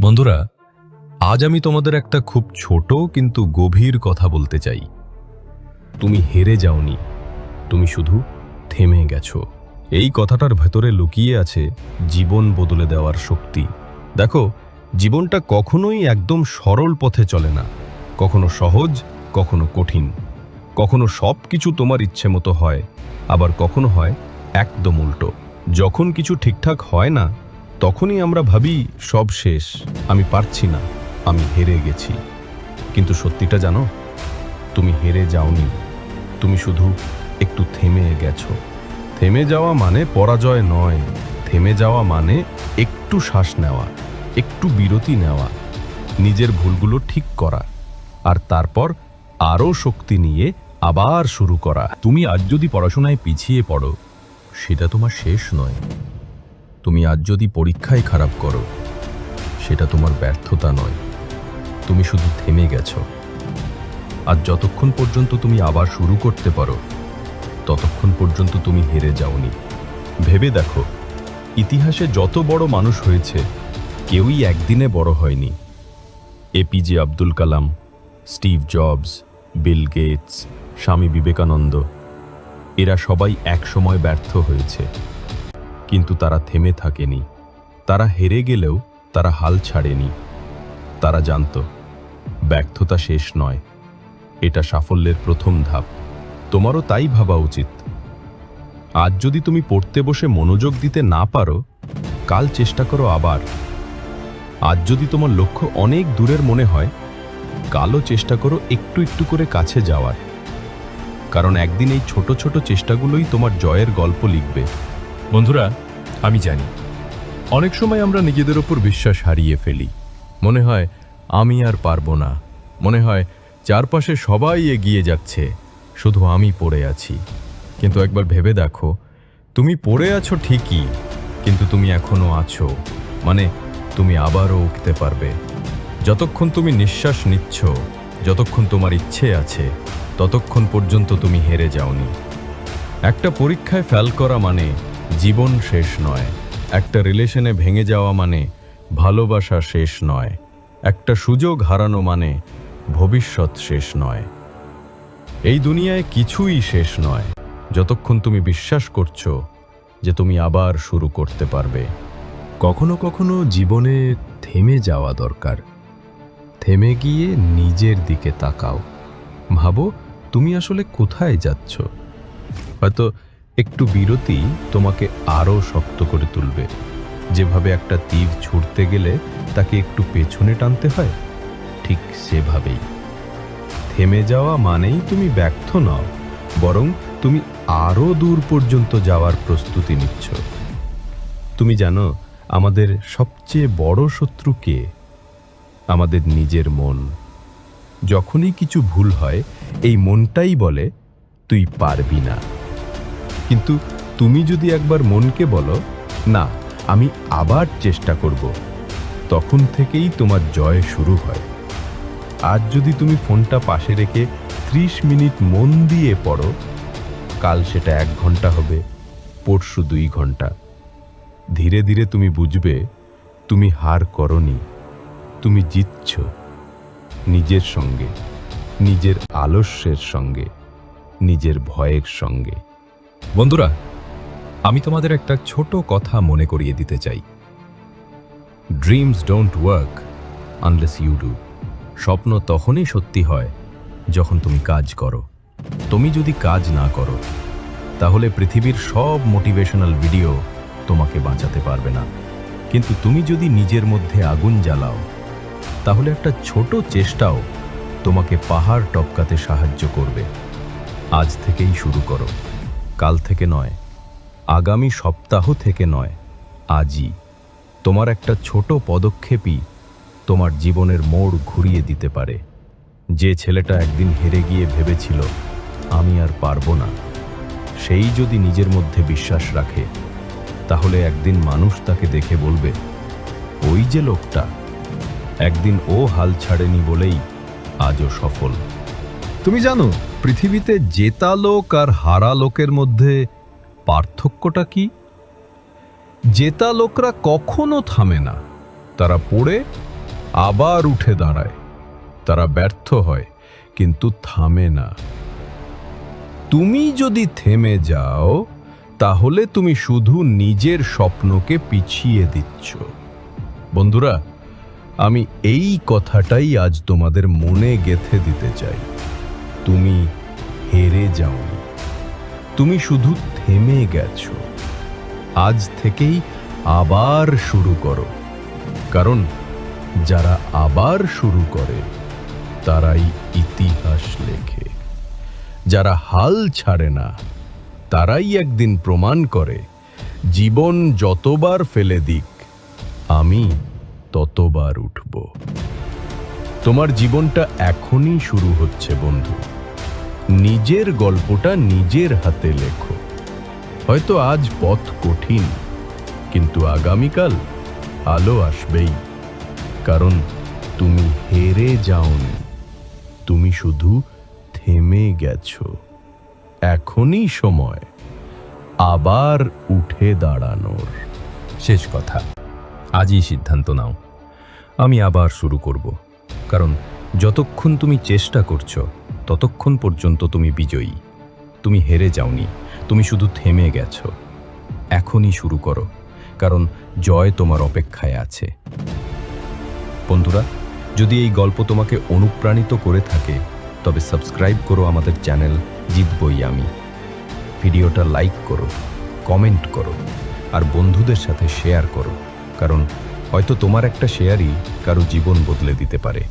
বন্ধুরা, আজ আমি তোমাদের একটা খুব ছোট কিন্তু গভীর কথা বলতে চাই। তুমি হেরে যাওনি, তুমি শুধু থেমে গেছো। এই কথাটার ভেতরে লুকিয়ে আছে জীবন বদলে দেওয়ার শক্তি। দেখো, জীবনটা কখনোই একদম সরল পথে চলে না। কখনো সহজ, কখনো কঠিন। কখনো সব কিছু তোমার ইচ্ছে মতো হয়, আবার কখনো হয় একদম উল্টো। যখন কিছু ঠিকঠাক হয় না তখনই আমরা ভাবি, সব শেষ, আমি পারছি না, আমি হেরে গেছি। কিন্তু সত্যিটা জানো? তুমি হেরে যাওনি। তুমি শুধু একটু থেমে গেছো। থেমে যাওয়া মানে পরাজয় নয়। থেমে যাওয়া মানে একটু শ্বাস নেওয়া, একটু বিরতি নেওয়া, নিজের ভুলগুলো ঠিক করা, আর তারপর আরও শক্তি নিয়ে আবার শুরু করা। তুমি আজ যদি পড়াশোনায় পিছিয়ে পড়ো, সেটা তোমার শেষ নয়। তুমি আজ যদি পরীক্ষায় খারাপ করো, সেটা তোমার ব্যর্থতা নয়। তুমি শুধু থেমে গেছো। আর যতক্ষণ পর্যন্ত তুমি আবার শুরু করতে পারো, ততক্ষণ পর্যন্ত তুমি হেরে যাওনি। ভেবে দেখো, ইতিহাসে যত বড় মানুষ হয়েছে, কেউই একদিনে বড় হয়নি। APJ Abdul Kalam, Steve Jobs, Bill Gates, Swami Vivekananda, এরা সবাই একসময় ব্যর্থ হয়েছে। কিন্তু তারা থেমে থাকেনি। তারা হেরে গেলেও তারা হাল ছাড়েনি। তারা জানত, ব্যর্থতা শেষ নয়। এটা সাফল্যের প্রথম ধাপ। তোমারও তাই ভাবা উচিত। আজ যদি তুমি পড়তে বসে মনোযোগ দিতে না পারো, কাল চেষ্টা করো আবার। আজ যদি তোমার লক্ষ্য অনেক দূরের মনে হয়, কালও চেষ্টা করো একটু একটু করে কাছে যাওয়ার। কারণ একদিন এই ছোট ছোট চেষ্টাগুলোই তোমার জয়ের গল্প লিখবে। বন্ধুরা, আমি জানি। অনেক সময় আমরা নিজেদের ওপর বিশ্বাস হারিয়ে ফেলি। মনে হয়, আমি আর পারব না। মনে হয়, চারপাশে সবাই এগিয়ে যাচ্ছে। শুধু আমি পড়ে আছি। কিন্তু একবার ভেবে দেখো, তুমি পড়ে আছো ঠিকই, কিন্তু তুমি এখনও আছো। মানে তুমি আবারও উঠতে পারবে। যতক্ষণ তুমি নিঃশ্বাস নিচ্ছ, যতক্ষণ তোমার ইচ্ছে আছে, ততক্ষণ পর্যন্ত তুমি হেরে যাওনি। একটা পরীক্ষায় ফেল করা মানে জীবন শেষ নয়। একটা রিলেশনে ভেঙে যাওয়া মানে ভালোবাসা শেষ নয়। একটা সুযোগ হারানো মানে ভবিষ্যৎ শেষ নয়। এই দুনিয়ায় কিছুই শেষ নয়। যতক্ষণ তুমি বিশ্বাস করছ যে তুমি আবার শুরু করতে পারবে। কখনো কখনো জীবনে থেমে যাওয়া দরকার। থেমে গিয়ে নিজের দিকে তাকাও। ভাবো, তুমি আসলে কোথায় যাচ্ছ? হয়তো একটু বিরতি তোমাকে আরও শক্ত করে তুলবে। যেভাবে একটা তীর ছুটতে গেলে তাকে একটু পেছনে টানতে হয়, ঠিক সেভাবেই। থেমে যাওয়া মানেই তুমি ব্যর্থ নও, বরং তুমি আরও দূর পর্যন্ত যাওয়ার প্রস্তুতি নিচ্ছ। তুমি জানো, আমাদের সবচেয়ে বড় শত্রু কে? আমাদের নিজের মন। যখনই কিছু ভুল হয়, এই মনটাই বলে, তুই পারবি না। কিন্তু তুমি যদি একবার মনকে বলো, না, আমি আবার চেষ্টা করব। তখন থেকেই তোমার জয় শুরু হয়। আজ যদি তুমি ফোনটা পাশে রেখে ত্রিশ মিনিট মন দিয়ে পড়ো, কাল সেটা এক ঘণ্টা হবে, পরশু দুই ঘণ্টা। ধীরে ধীরে তুমি বুঝবে, তুমি হার করনি, তুমি জিতছ, নিজের সঙ্গে, নিজের আলস্যের সঙ্গে, নিজের ভয়ের সঙ্গে। বন্ধুরা, আমি তোমাদের একটা ছোট কথা মনে করিয়ে দিতে চাই। Dreams don't work unless you do স্বপ্ন তখনই সত্যি হয় যখন তুমি কাজ করো। তুমি যদি কাজ না করো, তাহলে পৃথিবীর সব মোটিভেশনাল ভিডিও তোমাকে বাঁচাতে পারবে না। কিন্তু তুমি যদি নিজের মধ্যে আগুন জ্বালাও, তাহলে একটা ছোট চেষ্টাও তোমাকে পাহাড় টপকাতে সাহায্য করবে। আজ থেকেই শুরু করো। কাল থেকে নয়, আগামী সপ্তাহ থেকে নয়, আজই। তোমার একটা ছোট পদক্ষেপই তোমার জীবনের মোড় ঘুরিয়ে দিতে পারে। যে ছেলেটা একদিন হেরে গিয়ে ভেবেছিল, আমি আর পারব না। সেই যদি নিজের মধ্যে বিশ্বাস রাখে, তাহলে একদিন মানুষ তাকে দেখে বলবে, ওই যে লোকটা, একদিন ও হাল ছাড়েনি বলেই আজও সফল। তুমি জানো পৃথিবীতে জেতা লোক আর হারা লোকের মধ্যে পার্থক্যটা কি? জেতা লোকরা কখনো থামে না। তারা পড়ে, আবার উঠে দাঁড়ায়। তারা ব্যর্থ হয়, কিন্তু থামে না। তুমি যদি থেমে যাও, তাহলে তুমি শুধু নিজের স্বপ্নকে পিছিয়ে দিচ্ছ। বন্ধুরা, আমি এই কথাটাই আজ তোমাদের মনে গেথে দিতে চাই। তুমি যাওনি। তুমি শুধু থেমে গেছো। আজ থেকেই আবার শুরু করো। কারণ যারা আবার শুরু করে, তারাই ইতিহাস লেখে। যারা হাল ছাড়ে না, তারাই একদিন প্রমাণ করে, জীবন যতবার ফেলে দিক, আমি ততবার উঠব। তোমার জীবনটা এখনই শুরু হচ্ছে, বন্ধু। নিজের গল্পটা নিজের হাতে লেখো। হয়তো আজ পথ কঠিন, কিন্তু আগামীকাল আলো আসবেই। কারণ তুমি হেরে যাওনি, তুমি শুধু থেমে গেছো। এখনই সময় আবার উঠে দাঁড়ানোর। শেষ কথা, আজই সিদ্ধান্ত নাও। আমি আবার শুরু করব, কারণ যতক্ষণ তুমি চেষ্টা করছ ততক্ষণ পর্যন্ত তুমি বিজয়ী। তুমি হেরে যাওনি, তুমি শুধু থেমে গেছ। এখনই শুরু করো, কারণ জয় তোমার অপেক্ষায় আছে। বন্ধুরা, যদি এই গল্প তোমাকে অনুপ্রাণিত করে থাকে, তবে সাবস্ক্রাইব করো আমাদের চ্যানেল জিতবই আমি। ভিডিওটা লাইক করো, কমেন্ট করো, আর বন্ধুদের সাথে শেয়ার করো, কারণ হয়তো তোমার একটা শেয়ারই কারও জীবন বদলে দিতে পারে।